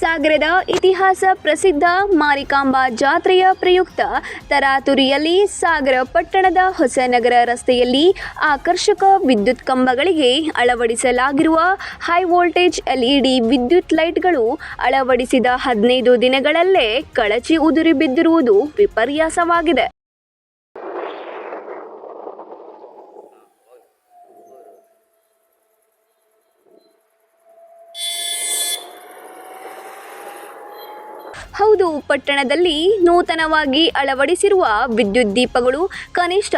ಸಾಗರದ ಇತಿಹಾಸ ಪ್ರಸಿದ್ಧ ಮಾರಿಕಾಂಬಾ ಜಾತ್ರೆಯ ಪ್ರಯುಕ್ತ ತರಾತುರಿಯಲ್ಲಿ ಸಾಗರ ಪಟ್ಟಣದ ಹೊಸನಗರ ರಸ್ತೆಯಲ್ಲಿ ಆಕರ್ಷಕ ವಿದ್ಯುತ್ ಕಂಬಗಳಿಗೆ ಅಳವಡಿಸಲಾಗಿರುವ ಹೈ ವೋಲ್ಟೇಜ್ ಎಲ್ಇಡಿ ವಿದ್ಯುತ್ ಲೈಟ್ಗಳು ಅಳವಡಿಸಿದ ಹದಿನೈದು ದಿನಗಳಲ್ಲೇ ಕಳಚಿ ಉದುರಿ ಬಿದ್ದಿರುವುದು ವಿಪರ್ಯಾಸವಾಗಿದೆ. ಹೌದು, ಪಟ್ಟಣದಲ್ಲಿ ನೂತನವಾಗಿ ಅಳವಡಿಸಿರುವ ವಿದ್ಯುತ್ ದೀಪಗಳು ಕನಿಷ್ಠ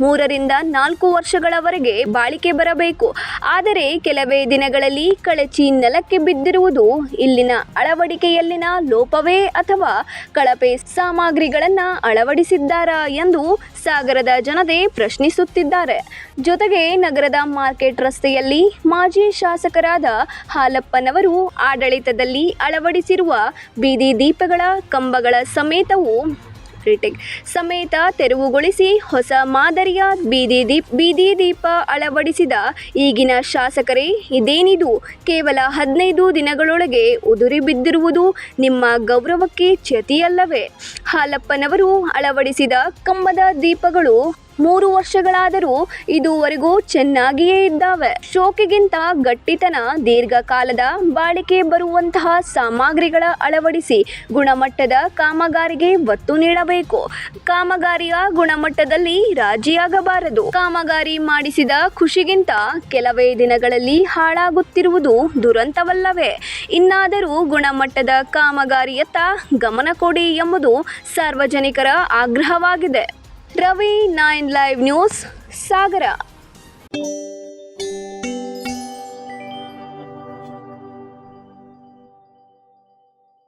ಮೂರರಿಂದ ನಾಲ್ಕು ವರ್ಷಗಳವರೆಗೆ ಬಾಳಿಕೆ ಬರಬೇಕು. ಆದರೆ ಕೆಲವೇ ದಿನಗಳಲ್ಲಿ ಕಳಚಿ ನೆಲಕ್ಕೆ ಬಿದ್ದಿರುವುದು ಇಲ್ಲಿನ ಅಳವಡಿಕೆಯಲ್ಲಿನ ಲೋಪವೇ ಅಥವಾ ಕಳಪೆ ಸಾಮಗ್ರಿಗಳನ್ನು ಅಳವಡಿಸಿದ್ದಾರಾ ಎಂದು ಸಾಗರದ ಜನತೆ ಪ್ರಶ್ನಿಸುತ್ತಿದ್ದಾರೆ. ಜೊತೆಗೆ ನಗರದ ಮಾರ್ಕೆಟ್ ರಸ್ತೆಯಲ್ಲಿ ಮಾಜಿ ಶಾಸಕರಾದ ಹಾಲಪ್ಪನವರು ಆಡಳಿತದಲ್ಲಿ ಅಳವಡಿಸಿರುವ ಬೀದಿ ದೀಪಗಳ ಕಂಬಗಳ ಸಮೇತವು ರಿಟೇಕ್ ಸಮೇತ ತೆರವುಗೊಳಿಸಿ ಹೊಸ ಮಾದರಿಯ ಬೀದಿ ದೀಪ್, ಬೀದಿ ದೀಪ ಅಳವಡಿಸಿದ ಈಗಿನ ಶಾಸಕರೇ, ಇದೇನಿದು? ಕೇವಲ ಹದಿನೈದು ದಿನಗಳೊಳಗೆ ಉದುರಿ ಬಿದ್ದಿರುವುದು ನಿಮ್ಮ ಗೌರವಕ್ಕೆ ಚ್ಯತಿಯಲ್ಲವೇ? ಹಾಲಪ್ಪನವರು ಅಳವಡಿಸಿದ ಕಂಬದ ದೀಪಗಳು ಮೂರು ವರ್ಷಗಳಾದರೂ ಇದುವರೆಗೂ ಚೆನ್ನಾಗಿಯೇ ಇದ್ದಾವೆ. ಶೋಕಿಗಿಂತ ಗಟ್ಟಿತನ ದೀರ್ಘಕಾಲದ ಬಾಳಿಕೆ ಬರುವಂತಹ ಸಾಮಗ್ರಿಗಳ ಅಳವಡಿಸಿ ಗುಣಮಟ್ಟದ ಕಾಮಗಾರಿಗೆ ಒತ್ತು ನೀಡಬೇಕು. ಕಾಮಗಾರಿಯ ಗುಣಮಟ್ಟದಲ್ಲಿ ರಾಜಿಯಾಗಬಾರದು. ಕಾಮಗಾರಿ ಮಾಡಿಸಿದ ಖುಷಿಗಿಂತ ಕೆಲವೇ ದಿನಗಳಲ್ಲಿ ಹಾಳಾಗುತ್ತಿರುವುದು ದುರಂತವಲ್ಲವೇ. ಇನ್ನಾದರೂ ಗುಣಮಟ್ಟದ ಕಾಮಗಾರಿಯತ್ತ ಗಮನ ಕೊಡಿ ಎಂಬುದು ಸಾರ್ವಜನಿಕರ ಆಗ್ರಹವಾಗಿದೆ. Ravi nine live news Sagara.